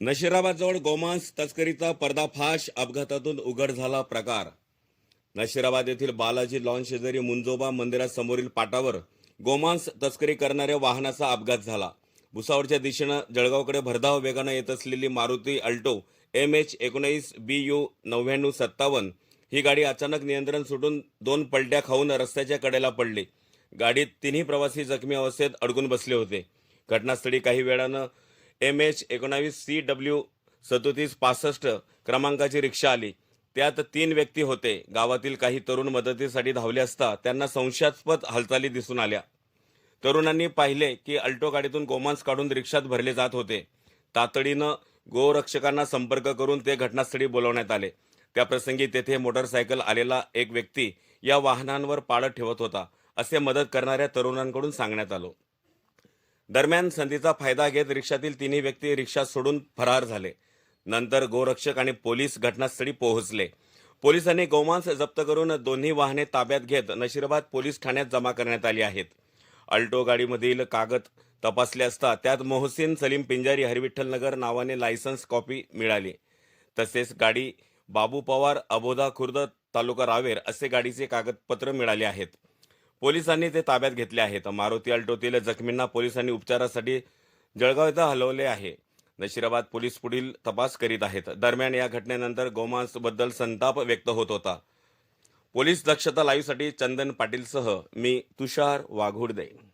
नशिराबादजवळ गोमांस तस्करीचा पर्दाफाश अपघातातून उघड झाला प्रकार. नशिराबाद येथील बालाजी लॉन शेजारी मुंजोबा मंदिरासमोरील पाटावर गोमांस तस्करी करणाऱ्या वाहनाचा अपघात झाला. भुसावळच्या दिशेनं जळगावकडे भरधाव वेगानं येत असलेली मारुती अल्टो एम एच एकोणीस बी यू नव्याण्णव सत्तावन्न ही गाडी अचानक नियंत्रण सुटून दोन पलट्या खाऊन रस्त्याच्या कडेला पडली. गाडीत तिन्ही प्रवासी जखमी अवस्थेत अडकून बसले होते. घटनास्थळी काही वेळानं एम एच एकोणावीस सी डब्ल्यू सदोतीस पासष्ट क्रमांकाची रिक्षा आली. त्यात तीन व्यक्ती होते. गावातील काही तरुण मदतीसाठी धावले असता त्यांना संशयास्पद हालचाली दिसून आल्या. तरुणांनी पाहिले की अल्टो गाडीतून गोमांस काढून रिक्षात भरले जात होते. तातडीनं गोरक्षकांना संपर्क करून ते घटनास्थळी बोलवण्यात आले. त्याप्रसंगी तेथे मोटरसायकल आलेला एक व्यक्ती या वाहनांवर पाळत ठेवत होता असे मदत करणाऱ्या तरुणांकडून सांगण्यात आलं. दरम्यान संधीचा फायदा घेत रिक्षातील तिन्ही व्यक्ती रिक्षा सोडून फरार झाले. नंतर गोरक्षक आणि पोलीस घटनास्थळी पोहोचले. पोलिसांनी गोमांस जप्त करून दोन्ही वाहने ताब्यात घेत नशिराबाद पोलीस ठाण्यात जमा करण्यात आली आहेत. अल्टो गाडीमधील कागद तपासले असता त्यात मोहसिन सलीम पिंजारी हरविठ्ठल नगर नावाने लायसन्स कॉपी मिळाली. तसेच गाडी बाबू पवार अबोधा खुर्द तालुका रावेर असे गाडीचे कागदपत्र मिळाले आहेत. पोलिसांनी ते ताब्यात घेतले आहेत. मारुती अल्टोतील जखमींना पोलिसांनी उपचारासाठी जळगाव इथं हलवले आहे. नशिराबाद पोलीस पुढील तपास करीत आहेत. दरम्यान या घटनेनंतर गोमांसबद्दल संताप व्यक्त होत होता. पोलीस दक्षता लाईव्हसाठी चंदन पाटीलसह मी तुषार वाघुर्दे.